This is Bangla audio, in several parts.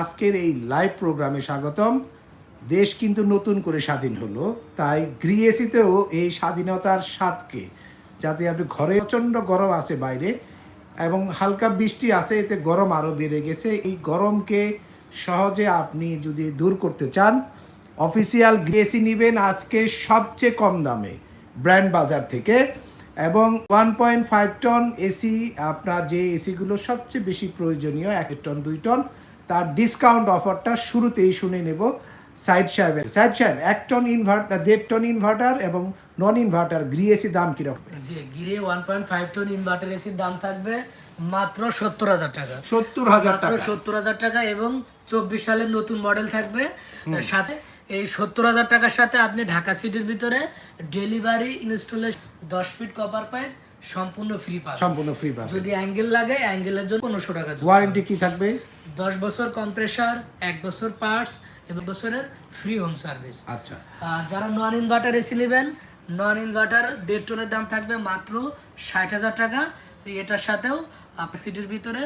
আজকের এই লাইভ প্রোগ্রামে স্বাগতম। দেশ কিন্তু নতুন করে স্বাধীন হলো, তাই গ্রিএসিতেও এই স্বাধীনতার স্বাদকে, যাতে আপনি ঘরে প্রচণ্ড গরম আছে বাইরে এবং হালকা বৃষ্টি আছে, এতে গরম আরও বেড়ে গেছে। এই গরমকে সহজে আপনি যদি দূর করতে চান অফিসিয়াল গ্রিএসি নেবেন আজকে সবচেয়ে কম দামে ব্র্যান্ড বাজার থেকে এবং one point five ton AC আপনার যে এসিগুলো সবচেয়ে বেশি প্রয়োজনীয়, এক টন দুই টন তার ডিসকাউন্ট অফারটা শুরুতেই শুনে নেব সাইড সাহেবের। সাইড সাহেব এক টন ইনভার্টার দেড় টন ইনভার্টার এবং নন ইনভার্টার গ্রি এসি দাম কীরকম? জি গিরে one point five ton inverter এসির দাম থাকবে মাত্র সত্তর হাজার টাকা। সত্তর হাজার টাকা। সত্তর হাজার টাকা এবং চব্বিশ সালের নতুন মডেল থাকবে। সাথে এই সত্তর হাজার টাকার সাথে আপনি ঢাকা সিটির ভিতরে ডেলিভারি ইনস্টলেশন দশ ফিট কপার পাইপ সম্পূর্ণ ফ্রি পাবেন সম্পূর্ণ ফ্রি পাবে। যদি অ্যাঙ্গেল লাগে অ্যাঙ্গেলের জন্য পনেরোশো টাকা ওয়ারেন্টি কি থাকবে? দশ বছর কম্প্রেসার এক বছর পার্টস এবং বছরের ফ্রি হোম সার্ভিস আচ্ছা। যারা নন ইনভার্টার এসি নেবেন নন ইনভার্টার দেড় টনের দাম থাকবে মাত্র ষাট হাজার টাকা। এটার সাথেও আপনি সিটির ভিতরে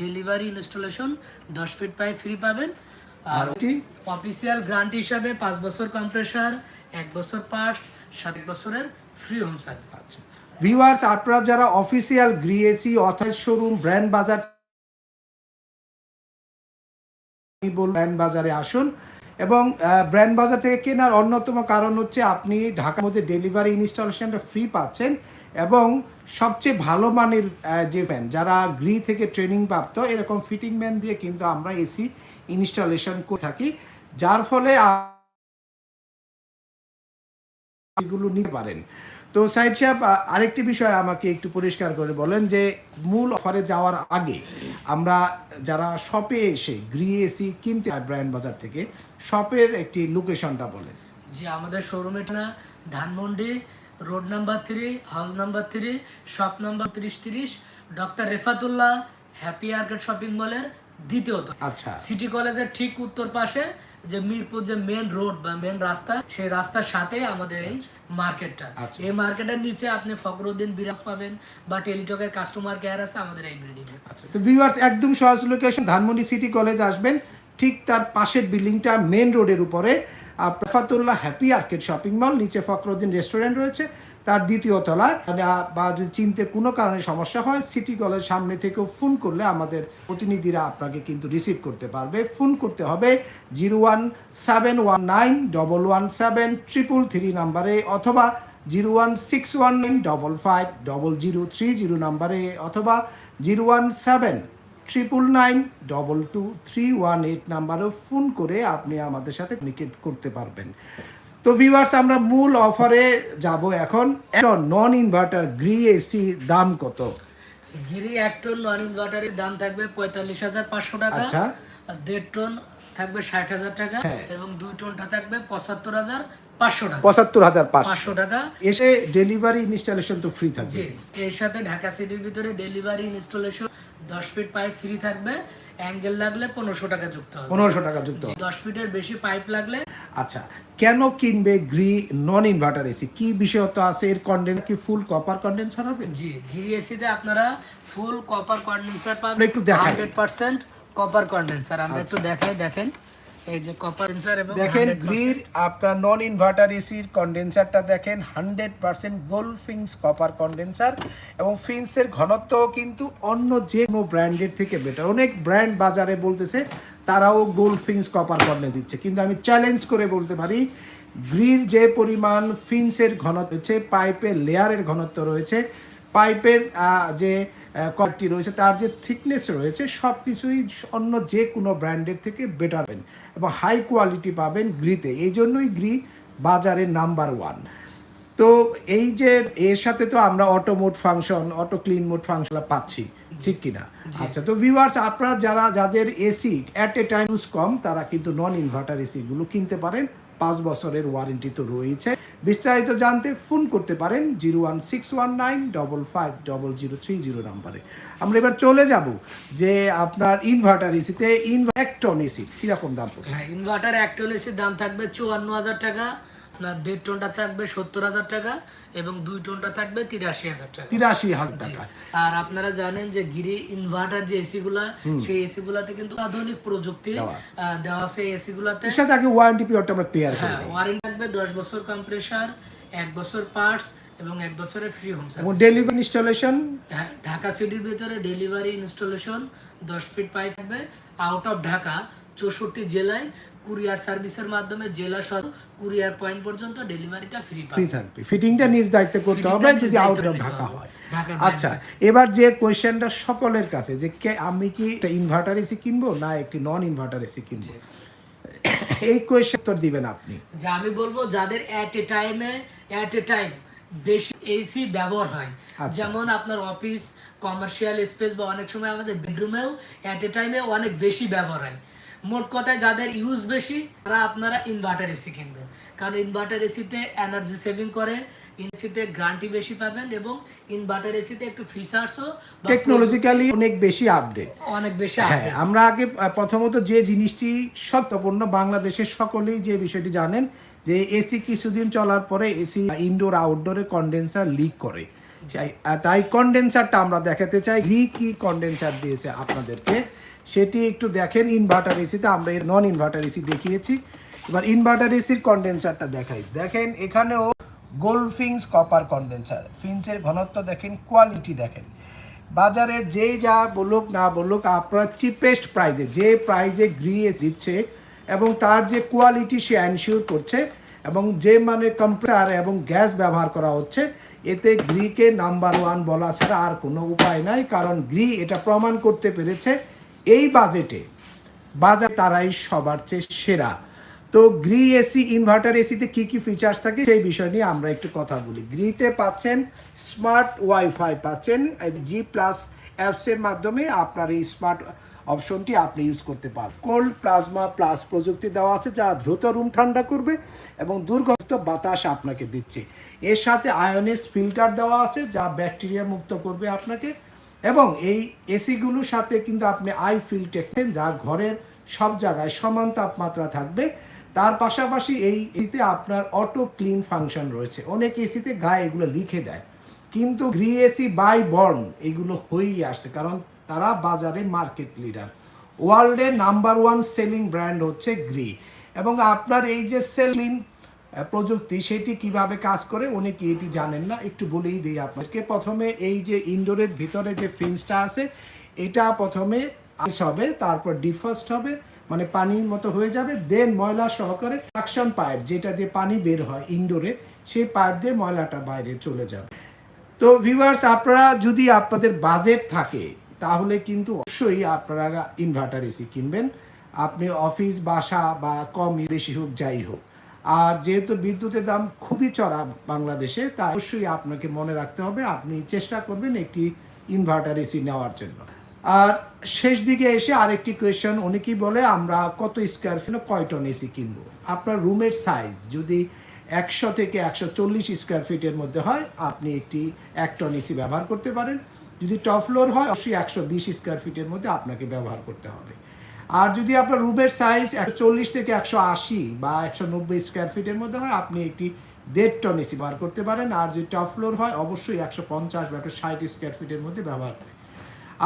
ডেলিভারি ইনস্টলেশন দশ ফিট পাইপ ফ্রি পাবেন। আর আর অফিসিয়াল গ্রান্ট হিসাবে পাঁচ বছর কম্প্রেসার এক বছর পার্টস সাত বছরের ফ্রি হোম সার্ভিস ভিউয়ার্স, আপনারা যারা official Gree AC authorize showroom, Brand Bazaar Brand বাজারে আসুন এবং ব্র্যান্ড বাজার থেকে কেনার অন্যতম কারণ হচ্ছে আপনি ঢাকার মধ্যে ডেলিভারি ইনস্টলেশনটা ফ্রি পাচ্ছেন এবং সবচেয়ে ভালো মানের যে ফ্যান যারা গ্রি থেকে ট্রেনিং প্রাপ্ত, এরকম ফিটিং ম্যান দিয়ে কিন্তু আমরা এসি ইনস্টলেশন করে থাকি, যার ফলে এগুলো নিতে পারেন। তো সাইদ সাহেব আরেকটি বিষয় আমাকে একটু পরিষ্কার করে বলেন যে, মূল অফারে যাওয়ার আগে আমরা যারা শপে এসে গ্রি এসি কিনতে হয় ব্র্যান্ড বাজার থেকে, শপের একটি লোকেশনটা বলেন। জি, আমাদের শোরুমে না Dhanmondi, road number three house number three shop number তিরিশ তিরিশ doctor Refatullah happy arcade shopping মলের দ্বিতীয়ত আচ্ছা। সিটি কলেজের ঠিক উত্তর পাশে যে মিরপুর যে মেন রোড বা মেন রাস্তা সেই রাস্তার সাথে আমাদের এই মার্কেটটা। আচ্ছা। এই মার্কেটের নিচে আপনি ফখরুদ্দিন বিরাজ পাবেন বা টেলিটকের কাস্টমার কেয়ার আছে আমাদের এই বিল্ডিং এ। আচ্ছা তো ভিউয়ার্স একদম সহজ লোকেশন ধানমন্ডি সিটি কলেজ আসবেন ঠিক তার পাশের বিল্ডিংটা মেন রোডের উপরে প্রফাতুল্লাহ হ্যাপি আর্কেড শপিং মল নিচে ফখরুদ্দিন রেস্টুরেন্ট রয়েছে তার দ্বিতীয় তলায়। বা যদি চিনতে কোনো কারণে সমস্যা হয়, সিটি কলেজ সামনে থেকেও ফোন করলে আমাদের প্রতিনিধিরা আপনাকে কিন্তু রিসিভ করতে পারবে। ফোন করতে হবে zero one seven one nine double one seven triple three নাম্বারে অথবা zero one six one nine double five double zero three zero নাম্বারে অথবা zero one seven triple nine double two three one eight নাম্বারেও phone করে আপনি আমাদের সাথে কমিউনিকেট করতে পারবেন। তো ভিউয়ার্স আমরা মূল অফারে যাব এখন। নন ইনভার্টার গ্রি এসির দাম কত? গিরি এক টন নন ইনভার্টারের দাম থাকবে পঁয়তাল্লিশ হাজার পাঁচশো টাকা। আচ্ছা। আর দেড় টন থাকবে ষাট হাজার টাকা। হ্যাঁ। এবং দুই টনটা থাকবে পঁচাত্তর হাজার পাঁচশো টাকা। পঁচাত্তর হাজার পাঁচশো। টাকা। এসে ডেলিভারি ইনস্টলেশন তো ফ্রি থাকবে। এর সাথে ঢাকা সিটির ভিতরে ডেলিভারি ইনস্টলেশন দশ ফিট পাইপ ফ্রি থাকবে অ্যাঙ্গেল লাগলে পনেরোশো টাকা যুক্ত হবে। পনেরোশো টাকা যুক্ত দশ ফিটের বেশি পাইপ লাগলে আচ্ছা কেন কিনবে গ্রি নন ইনভার্টার এসি কি বিষয়ত আছে? এর কন্ডেন্স কি ফুল কপার কন্ডেন্সার হবে? জি ঘি এসিতে আপনারা ফুল কপার কন্ডেন্সার পাবেন একটু দেখান। হান্ড্রেড পার্সেন্ট কপার কন্ডেন্সার আমরা একটু দেখাই দেখেন। এই যে কপার কন্ডেন্সার এবং দেখেন 100% গ্রির আপনার নন ইনভার্টার এসির কন্ডেন্সারটা দেখেন hundred percent gold fins copper condenser এবং ফিন্সের ঘনত্ব কিন্তু অন্য যে কোনো ব্র্যান্ডের থেকে বেটার অনেক ব্র্যান্ড বাজারে বলতেছে তারাও গোল্ড ফিন্স কপার কন্ডেন্স দিচ্ছে। কিন্তু আমি চ্যালেঞ্জ করে বলতে পারি গ্রির যে পরিমাণ ফিন্সের ঘনত্ব হচ্ছে পাইপের লেয়ারের ঘনত্ব রয়েছে পাইপের যে কোয়ালিটি রয়েছে তার যে থিকনেস রয়েছে সব কিছুই অন্য যে কোনো ব্র্যান্ডের থেকে বেটার পাবেন এবং হাই কোয়ালিটি পাবেন গ্রিতে এই জন্যই গ্রি বাজারে নাম্বার ওয়ান তো এই যে এর সাথে তো আমরা auto mode function auto clean mode function পাচ্ছি ঠিক কিনা? আচ্ছা তো ভিউয়ার্স আপনারা যারা যাদের AC at a time use কম তারা কিন্তু নন ইনভার্টার এসিগুলো কিনতে পারেন। পাঁচ বছরের ওয়ারেন্টি তো রয়েছে। বিস্তারিত জানতে ফোন করতে পারেন zero one six one nine double five double zero three zero নাম্বারে। আমরা এবার চলে যাব যে আপনার ইনভার্টার এসিতে ইনভার্টন এসি, কীরকম দাম হ্যাঁ ইনভার্টার একটন এসির দাম থাকবে চুয়ান্ন হাজার টাকা আপনার দেড় টনটা থাকবে সত্তর হাজার টাকা এবং দুই টনটা থাকবে তিরাশি হাজার টাকা। তিরাশি হাজার টাকা। আর আপনারা জানেন যে গিরি ইনভার্টার যে এসি গুলা সেই এসি গুলাতে কিন্তু আধুনিক প্রযুক্তি দেওয়া আছে। এসি গুলাতে সাথে আগে ওয়ারেন্টি পিরিয়ডটা আমরা করি হ্যাঁ ওয়ারেন্টি থাকবে দশ বছর কম্প্রেসার এক বছর পার্টস এবং এক বছরের ফ্রি হোম এবং ডেলিভারি ইনস্টলেশন হ্যাঁ, ঢাকা সিটির ভিতরে ডেলিভারি ইনস্টলেশন দশ ফিট পাইপ থাকবে। আউট অফ ঢাকা চৌষট্টি জেলায় কুরিয়ার সার্ভিসের মাধ্যমে জেলা সহ কুরিয়ার পয়েন্ট পর্যন্ত ডেলিভারিটা ফ্রি ফ্রি থাকবে। ফিটিংটা নিজ দায়িত্বে করতে হবে যদি আউট অফ ঢাকা হয়। আচ্ছা এবার যে কোয়েশ্চেনটা সকলের কাছে যে আমি কি একটা ইনভার্টার এসি কিনবো না একটি নন ইনভার্টার এসি কিনবো এই কোয়েশ্চেন উত্তর দিবেন আপনি। যে আমি বলব যাদের অ্যাট এ টাইমে অ্যাট এ টাইম বেশি এসি ব্যবহার হয় আচ্ছা। যেমন আপনার অফিস কমার্শিয়াল স্পেস বা অনেক সময় আমাদের বেডরুমেও অ্যাট এ টাইমে অনেক বেশি ব্যবহার হয়। মোট কথায় যাদের ইউজ বেশি তারা আপনারা ইনভার্টার এসি কিনবেন। কারণ ইনভার্টার এসিতে এনার্জি সেভিং করে এসিতে গ্যারান্টি বেশি পাবেন এবং ইনভার্টার এসিতে একটু ফিচার্সও টেকনোলজিক্যালি অনেক বেশি আপডেট অনেক বেশি হ্যাঁ আমরা আগে প্রথমত যে জিনিসটি সত্যপূর্ণ বাংলাদেশের সকলেই যে বিষয়টি জানেন যে এসি কিছুদিন চলার পরে এসি ইনডোর আউটডোরে কন্ডেন্সার লিক করে। তাই কন্ডেন্সারটা আমরা দেখাতে চাই। রি কি কন্ডেন্সার দিয়েছে আপনাদেরকে? সেটি একটু দেখেন ইনভার্টার এসিতে আমরা এর নন ইনভার্টার এসি দেখিয়েছি। এবার ইনভার্টার এসির কন্ডেন্সারটা দেখাই। দেখেন, এখানেও গোলফিংস কপার কন্ডেন্সার ফিন্সের ঘনত্ব দেখেন কোয়ালিটি দেখেন। বাজারে যেই যা বলুক না বলুক, আপনার চিপেস্ট প্রাইজে যে প্রাইজে গ্রিএস দিচ্ছে এবং তার যে কোয়ালিটি সে অ্যানশিওর করছে এবং যে মানে কম্পিউটার এবং গ্যাস ব্যবহার করা হচ্ছে, এতে গ্রিকে নাম্বার ওয়ান বলা ছাড়া আর কোনো উপায় নাই, কারণ গ্রি এটা প্রমাণ করতে পেরেছে এই বাজেটে বাজার তারাই সবার চেয়ে সেরা। তো গ্রি এসি ইনভার্টার এসিতে কি কি ফিচার্স থাকে সেই বিষয় নিয়ে আমরা একটু কথা বলি। গ্রিতে পাচ্ছেন স্মার্ট ওয়াইফাই পাচ্ছেন জি প্লাস অ্যাপসের মাধ্যমে আপনার এই স্মার্ট অপশনটি আপনি ইউজ করতে পারেন কোল্ড প্লাজমা প্লাস প্রযুক্তি দেওয়া আছে যা দ্রুত রুম ঠান্ডা করবে এবং দুর্গত বাতাস আপনাকে দিচ্ছে। এর সাথে আয়নিস ফিল্টার দেওয়া আছে যা ব্যাকটেরিয়া মুক্ত করবে আপনাকে। এবং এই এসিগুলোর সাথে কিন্তু আপনি আই ফিল ফিল্টেকছেন যা ঘরের সব জায়গায় সমান তাপমাত্রা থাকবে। তার পাশাপাশি এই এসিতে আপনার অটো ক্লিন ফাংশন রয়েছে। অনেক এসিতে গায়ে এগুলো লিখে দেয়। কিন্তু গ্রি এসি বাই বর্ন এগুলো হয়েই আসছে, কারণ তারা বাজারে মার্কেট লিডার। ওয়ার্ল্ডের নাম্বার ওয়ান সেলিং ব্র্যান্ড হচ্ছে গ্রি এবং আপনার এই যে সেলিং প্রযুক্তি, সেটি কীভাবে কাজ করে উনি অনেকে এটি জানেন না। একটু বলেই দিই আপনাদেরকে। প্রথমে এই যে ইনডোরের ভিতরে যে ফিন্সটা আছে, এটা প্রথমে আইস হবে, তারপর ডিফাস্ট হবে মানে পানির মতো হয়ে যাবে, দেন ময়লা সহকারে সাকশন পাইপ যেটা দিয়ে পানি বের হয় ইনডোরে, সেই পাইপ দিয়ে ময়লাটা বাইরে চলে যাবে। তো ভিউয়ার্স আপনারা যদি আপনাদের বাজেট থাকে, তাহলে কিন্তু অবশ্যই আপনারা ইনভার্টার এসি কিনবেন। আপনি অফিস বাসা বা কম বেশি হোক, যাই হোক। আর যেহেতু বিদ্যুতের দাম খুবই চড়া বাংলাদেশে, তা অবশ্যই আপনাকে মনে রাখতে হবে, আপনি চেষ্টা করবেন একটি ইনভার্টার এসি নেওয়ার জন্য। আর শেষ দিকে এসে আরেকটি কোয়েশ্চেন অনেকেই বলে আমরা কত স্কোয়ার ফিট কয় টন এসি কিনবো? আপনার রুমের সাইজ যদি একশো থেকে একশো চল্লিশ স্কোয়ার ফিটের মধ্যে হয়, আপনি একটি এক টন এসি ব্যবহার করতে পারেন। যদি টপ ফ্লোর হয়, অবশ্যই একশো বিশ স্কোয়ার ফিটের মধ্যে আপনাকে ব্যবহার করতে হবে। আর যদি আপনার রুমের সাইজ একশো চল্লিশ থেকে একশো আশি বা একশো নব্বই স্কোয়ার ফিটের মধ্যে হয়, আপনি একটি দেড় টন এসি ব্যবহার করতে পারেন। আর যদি টপ ফ্লোর হয়, অবশ্যই একশো পঞ্চাশ বা একশো ষাট স্কোয়ার ফিটের মধ্যে ব্যবহার করে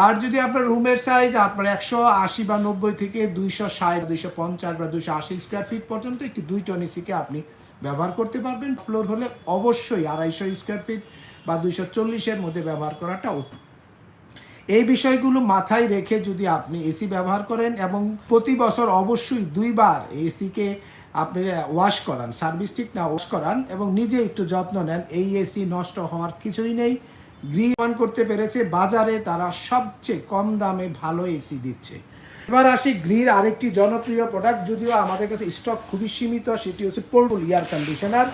আর যদি আপনার রুমের সাইজ আপনার একশো আশি বা নব্বই থেকে দুইশো ষাট, দুইশো পঞ্চাশ বা দুইশো আশি স্কোয়ার ফিট পর্যন্ত একটি দুই টন এসিকে আপনি ব্যবহার করতে পারবেন। ফ্লোর হলে অবশ্যই আড়াইশো স্কোয়ার ফিট বা দুইশো চল্লিশের মধ্যে ব্যবহার করাটা এই বিষয়গুলো মাথায় রেখে যদি আপনি এসি ব্যবহার করেন এবং প্রতি বছর অবশ্যই দুইবার এসিকে আপনি ওয়াশ করান সার্ভিস ঠিক না ওয়াশ করান এবং নিজে একটু যত্ন নেন। এই এসি নষ্ট হওয়ার কিছুই নেই। গ্রিমান করতে পেরেছে, বাজারে তারা সবচেয়ে কম দামে ভালো এসি দিচ্ছে। এবার আসি গ্রির আরেকটি জনপ্রিয় প্রোডাক্ট যদিও আমাদের কাছে স্টক খুবই সীমিত, সেটি হচ্ছে পোর্টবল এয়ার কন্ডিশনার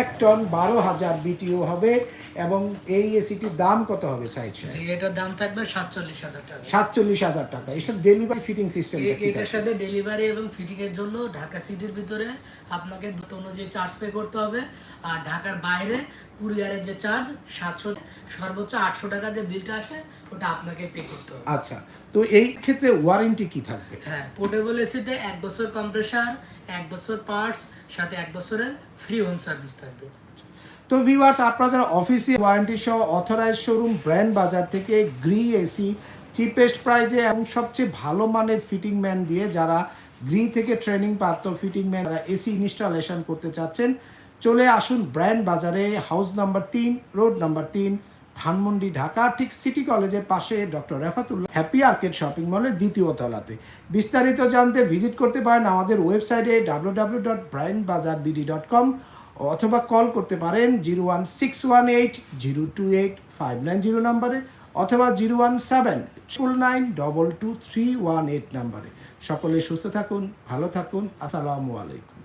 এক টন বারো হাজার বিটিও হবে এবং এই এসিটির দাম কত হবে সাইড জি এটার দাম থাকবে সাতচল্লিশ হাজার টাকা। সাতচল্লিশ হাজার টাকা। এসব ডেলিভারি ফিটিং সিস্টেম এটার সাথে ডেলিভারি এবং ফিটিং এর জন্য ঢাকা সিটির ভিতরে আপনাকে দ্রুত অনুযায়ী চার্জ পে করতে হবে। আর ঢাকার বাইরে কুরিয়ারের যে চার্জ সাতশো সর্বোচ্চ আটশো টাকা যে বিলটা আসে ওটা আপনাকে পে করতে হবে। আচ্ছা তো এই ক্ষেত্রে ওয়ারেন্টি কি থাকবে? হ্যাঁ পোর্টেবল এসিতে এক বছর কম্প্রেসার এক বছর পার্টস সাথে এক বছরের ফ্রি হোম সার্ভিস তো ভিউয়ার্স আপনারা যারা অফিসে ওয়ারেন্টি সহ অথরাইজ শোরুম ব্র্যান্ড বাজার থেকে গ্রি এসি চিপেস্ট প্রাইজে এবং সবচেয়ে ভালো মানের ফিটিং ম্যান দিয়ে যারা গ্রি থেকে ট্রেনিং প্রাপ্ত ফিটিং ম্যান যারা এসি ইনস্টলেশন করতে চাচ্ছেন, চলে আসুন ব্র্যান্ড বাজারে হাউস নাম্বার তিন রোড নাম্বার তিন, ধানমন্ডি, ঢাকা, ঠিক সিটি কলেজের পাশে doctor Refatullah happy arcade shopping মলের দ্বিতীয় তলাতে। বিস্তারিত জানতে ভিজিট করতে পারেন আমাদের ওয়েবসাইটে W W dot Brand Bazaar BD dot com অথবা কল করতে পারেন zero one six one eight zero two eight five nine zero নাম্বারে অথবা zero one seven triple nine double two three one eight নাম্বারে। সকলে সুস্থ থাকুন, ভালো থাকুন, আসসালামু আলাইকুম।